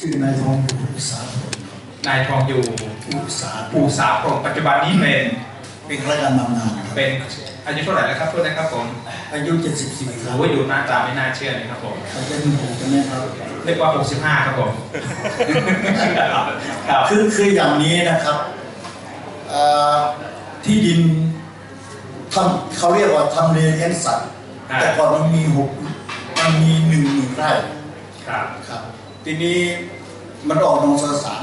ชื่อนายทองอยู่อุตสาหนายทองอยู่อุตสาหปูสาพงศ์ปัจจุบันนี้เป็นเป็นข้าราชการบำนาญครับเป็นอายุเท่าไหร่แล้วครับพูดนะครับผมอายุ 74 ครับโอ้ยดูหน้าตาไม่น่าเชื่อเลยครับผมอายุผมจะไม่ครับเรียกว่า 65 ครับผมครับคือคืออย่างนี้นะครับเอ่อที่ดินทำเขาเรียกว่าทำเลเลี้ยงสัตว์อ่าแต่ก่อนมันมีหกมันมีหนึ่งหมื่นไร่ครับครับ ทีนี้มันออกนองสสาร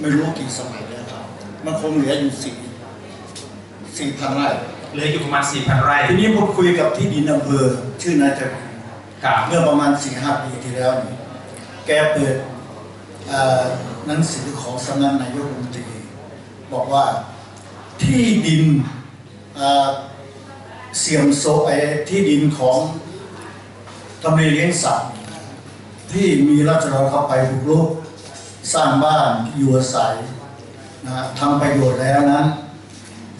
ไม่รู้กี่สมัยแล้วครับ มันคงเหลืออยู่สี่สี่พันไร่เหลืออยู่ประมาณ4,000ไร่ ทีนี้ผมคุยกับที่ดินอำเภอชื่อนายจักรครับเมื่อประมาณสี่ห้าปีที่แล้วนี่แกเปิดเอ่อหนังสือของสำนักนายกรัฐมนตรีบอกว่าที่ดินเอ่อเสียมโซไอที่ดินของทำเลเลี้ยงสัตว์ ที่มีราชดรเข้าไปบุกรุกสร้างบ้านอยู่อาศัยนะฮะทำประโยชน์แล้วนั้น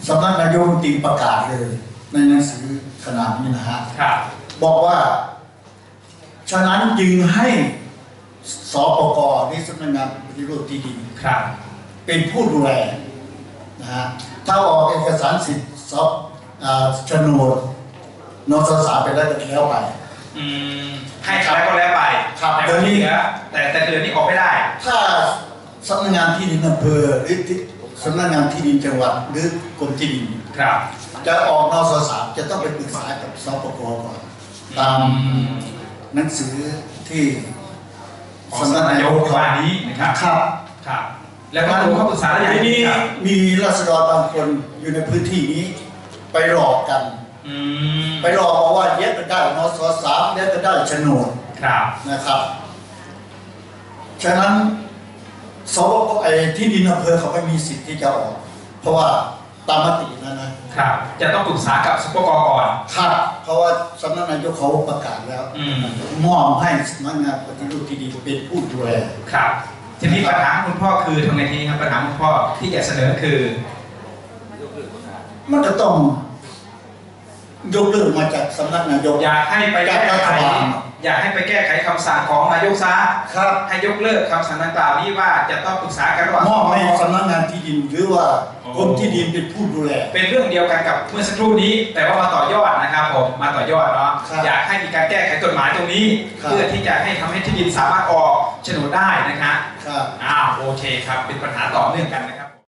สำนักนายกรัฐมนตรีประกาศเลย ในหนังสือขนาดนี้นะฮะครับบอกว่า ฉะนั้นจึงให้สปกนี่สำนักงานปฏิรูปที่ดินครับเป็นผู้ดูแลนะฮะถ้าออกเอกสารสิทธิ์สอบอ่าโฉนดนสสาไปแล้วก็แล้วไป อืมให้ใครก็แล้วไปครับแต่เดี๋ยวนี้ เหลือแต่แต่เดือนนี้ออกไม่ได้ ถ้าสำนักงานที่ดินอำเภอหรือที่สำนักงานที่ดินจังหวัดหรือกรมที่ดิน ครับจะออกนสสาจะต้องไปปรึกษากับสปกก่อน ตามอืมหนังสือที่ของสำนักนายกว่านี้นะครับครับ ครับ แล้วก็ตัวเขาปรึกษาแล้วอย่างทีนี้นี้ครับมีราษฎรบางคนอยู่ในพื้นที่นี้ไปหลอกกันอืม ไปหลอกบอกว่าเย็ดก็ได้นสสามเย็ดก็ได้โฉนดครับนะครับ ฉะนั้นสวไอ้ที่ดินอำเภอเขาไม่มีสิทธิ์ที่จะออก เพราะว่าตามมตินะนะครับ จะต้องปรึกษากับสปกก่อนครับเพราะว่าสำนักนายกเขาประกาศแล้วอืมมอบให้สำนักงานปฏิรูปที่ดินเป็นผู้ดูแลครับทีนี้ปัญหาของคุณพ่อคือทำไงทีนี้ครับปัญหาของคุณพ่อที่จะเสนอคือ มันจะต้อง ยกเลิกมาจากสำนักนายก อยากให้ไปแก้ไขจากรัฐบาลอยากให้ไปแก้ไขคำสั่งของนายกซะครับ ให้ยกเลิกคำสั่งดังกล่าวนี้ว่าจะต้องปรึกษากันระหว่างมอบให้สำนักงานที่ดินหรือว่าโอ้กรมที่ดินเป็นผู้ดูแล เป็นเรื่องเดียวกันกับเมื่อสักครู่นี้ แต่ว่ามาต่อยอดนะครับผมมาต่อยอดเนาะครับอยากให้มีการแก้ไขกฎหมายตรงนี้ ครับ เพื่อที่จะให้ทำให้ที่ดินสามารถออกโฉนดได้นะครับครับ อ้าวโอเคครับเป็นปัญหาต่อเนื่องกันนะครับ